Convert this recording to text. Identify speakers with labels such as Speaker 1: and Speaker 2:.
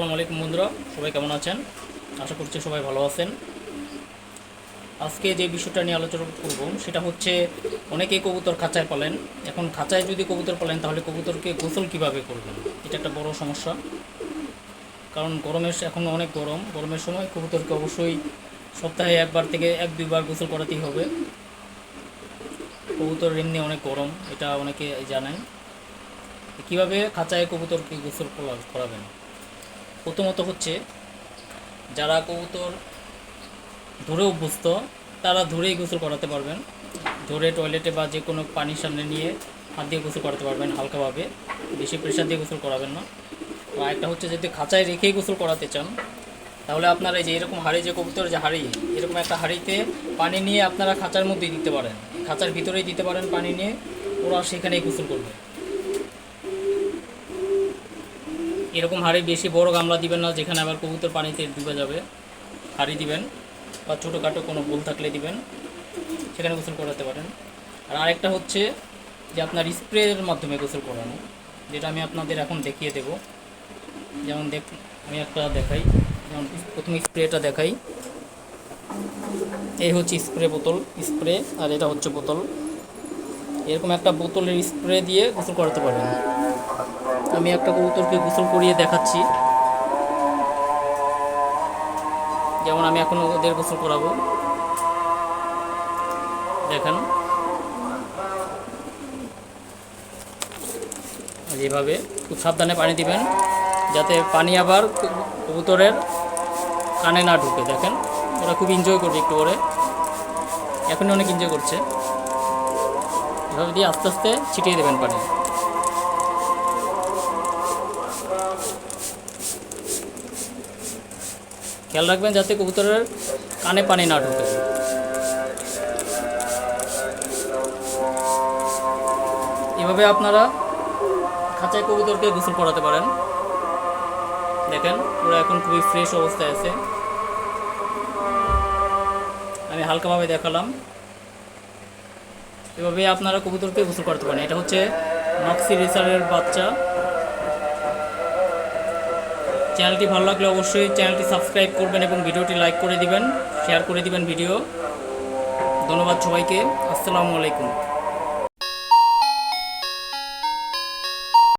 Speaker 1: আসসালামু আলাইকুম বন্ধুরা, সবাই কেমন আছেন? আশা করছি সবাই ভালো আছেন। আজকে যে বিষয়টা নিয়ে আলোচনা করব, সেটা হচ্ছে অনেকেই কবুতর খাঁচায় পালেন। এখন খাঁচায় যদি কবুতর পালেন, তাহলে কবুতরকে গোসল কীভাবে করবেন? এটা একটা বড় সমস্যা। কারণ গরমের এখন অনেক গরম। গরমের সময় কবুতরকে অবশ্যই সপ্তাহে একবার থেকে এক দুইবার গোসল করাতেই হবে। কবুতর এমনি অনেক গরম, এটা অনেকে জানেন। কীভাবে খাঁচায় কবুতরকে গোসল করাবেন? প্রথমত হচ্ছে, যারা কবুতর ধরে অভ্যস্ত, তারা ধরেই গোসল করাতে পারবেন। ধরে টয়লেটে বা যে কোনো পানির সামনে নিয়ে হাত দিয়ে গোসল করাতে পারবেন হালকাভাবে। বেশি প্রেশার দিয়ে গোসল করাবেন না। আর একটা হচ্ছে যদি খাঁচায় রেখেই গোসল করাতে চান, তাহলে আপনারা এই যে এরকম হাড়ি, যে কবুতর, যে হাড়ি, এরকম একটা হাড়িতে পানি নিয়ে আপনারা খাঁচার মধ্যেই দিতে পারেন। খাঁচার ভিতরেই দিতে পারেন পানি নিয়ে, ওরা সেখানেই গোসল করবে। এরকম হাঁড়ি বেশি বড় গামলা দিবেন না, যেখানে আবার কবুতর পানিতে ডুবে যাবে। হাঁড়ি দিবেন বা ছোটোখাটো কোনো বোল থাকলে দিবেন, সেখানে গোসল করাতে পারেন। আর আরেকটা হচ্ছে যে আপনার স্প্রের মাধ্যমে গোসল করানো, যেটা আমি আপনাদের এখন দেখিয়ে দেব। যেমন দেখ, আমি একটা দেখাই, যেমন প্রথমে স্প্রেটা দেখাই। এই হচ্ছে স্প্রে বোতল, স্প্রে, আর এটা হচ্ছে বোতল। এরকম একটা বোতলের স্প্রে দিয়ে গোসল করাতে পারবেন আমি একটা কবুতরকে গোসল করিয়ে দেখাচ্ছি। যেমন আমি এখন ওদের গোসল করাবো। দেখেন। যেভাবে খুব সাবধানে পানি দিবেন, যাতে পানি আবার কবু- কবুতরের কানে না ঢুকে। দেখেন, ওরা খুব এনজয় করবে একটু করে। এখনই অনেক এনজয় করছে। এভাবে দিয়ে আস্তে আস্তে ছিটিয়ে দেবেন পানি। খেয়াল রাখবেন যাতে কবুতরের কানে পানি না ঢুকে। এভাবে আপনারা খাঁচায় কবুতরকে গোসল করাতে পারেন। দেখেন, ওরা এখন খুবই ফ্রেশ অবস্থায় আছে। আমি হালকাভাবে দেখালাম। এভাবে আপনারা কবুতরকে গোসল করতে পারেন। এটা হচ্ছে নক্সি রেসারের বাচ্চা। চ্যানেলটি ভালো লাগলে অবশ্যই চ্যানেলটি সাবস্ক্রাইব করবেন এবং ভিডিওটি লাইক করে দিবেন শেয়ার করে দিবেন ভিডিও। ধন্যবাদ সবাইকে, আসসালামু আলাইকুম।